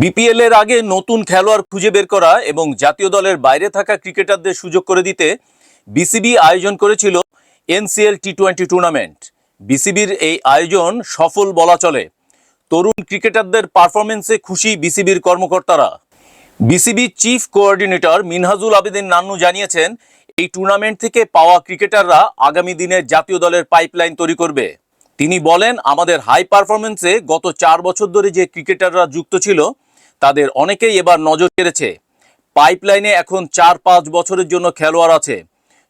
BPL এর আগে নতুন খেলোয়াড় খুঁজে বের করা এবং জাতীয় দলের বাইরে থাকা ক্রিকেটারদের সুযোগ করে দিতে বিসিবি আয়োজন করেছিল এনসিএল টি টোয়েন্টি টুর্নামেন্ট। বিসিবির এই আয়োজন সফল বলা চলে। তরুণ ক্রিকেটারদের পারফরমেন্সে খুশি বিসিবির কর্মকর্তারা। BCB chief coordinator Minhajul Abedin Nannu জানিয়েছেন, এই টুর্নামেন্ট থেকে পাওয়া ক্রিকেটাররা আগামী দিনের জাতীয় দলের পাইপলাইন তৈরি করবে। তিনি বলেন, আমাদের হাই পারফরমেন্সে গত চার বছর ধরে যে ক্রিকেটাররা যুক্ত ছিল তাদের অনেকেই এবার নজর কেড়েছে। পাইপলাইনে এখন চার পাঁচ বছরের জন্য খেলোয়াড় আছে।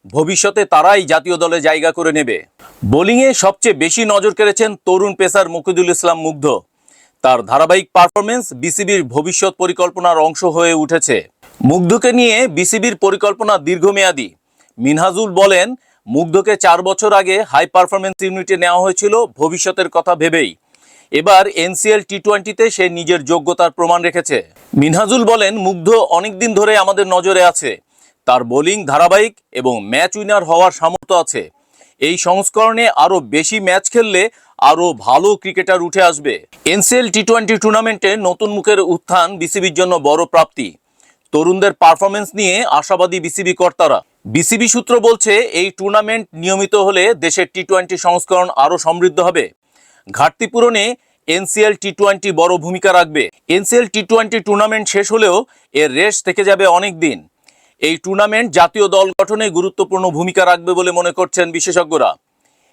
ভবিষ্যতে তারাই জাতীয় দলে জায়গা করে নেবে। বোলিংয়ে সবচেয়ে বেশি নজর কেড়েছেন তরুণ পেসার মুকিদুল ইসলাম মুগ্ধ। তার ধারাবাহিক পারফরমেন্স বিসিবির ভবিষ্যৎ পরিকল্পনার অংশ হয়ে উঠেছে। মুগ্ধকে নিয়ে বিসিবির পরিকল্পনা দীর্ঘমেয়াদী। মিনহাজুল বলেন, মুগ্ধকে চার বছর আগে হাই পারফরমেন্স ইউনিটে নেওয়া হয়েছিল, ভবিষ্যতের কথা ভেবেই। এবার এনসিএল টি টোয়েন্টিতে সে নিজের যোগ্যতার প্রমাণ রেখেছে। মিনহাজুল বলেন, মুগ্ধ অনেকদিন ধরে আমাদের নজরে আছে। তার বোলিং ধারাবাহিক এবং ম্যাচ উইনার হওয়ার সামর্থ্য আছে। এই সংস্করণে আরও বেশি ম্যাচ খেললে আরও ভালো ক্রিকেটার উঠে আসবে। এনসিএল টি টোয়েন্টি টুর্নামেন্টে নতুন মুখের উত্থান বিসিবির জন্য বড় প্রাপ্তি। তরুণদের পারফরমেন্স নিয়ে আশাবাদী বিসিবি কর্তারা। বিসিবি সূত্র বলছে, এই টুর্নামেন্ট নিয়মিত হলে দেশের টি টোয়েন্টি সংস্করণ আরও সমৃদ্ধ হবে। ঘাটতি পূরণে এনসিএল টি টোয়েন্টি বড় ভূমিকা রাখবে। এনসিএল টি টোয়েন্টি টুর্নামেন্ট শেষ হলেও এর রেস থেকে যাবে অনেক দিন। এই টুর্নামেন্ট জাতীয় দল গঠনে গুরুত্বপূর্ণ ভূমিকা রাখবে বলে মনে করছেন বিশেষজ্ঞরা।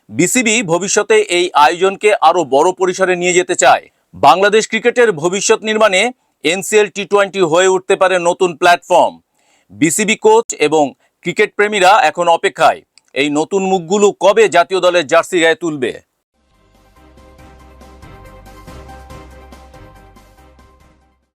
বিসিবি ভবিষ্যতে এই আয়োজনকে আরও বড় পরিসরে নিয়ে যেতে চায়। বাংলাদেশ ক্রিকেটের ভবিষ্যৎ নির্মাণে এনসিএল টি টোয়েন্টি হয়ে উঠতে পারে নতুন প্ল্যাটফর্ম। বিসিবি কোচ এবং ক্রিকেট প্রেমীরা এখন অপেক্ষায়। এই নতুন মুখগুলো কবে জাতীয় দলের জার্সি গায়ে তুলবে?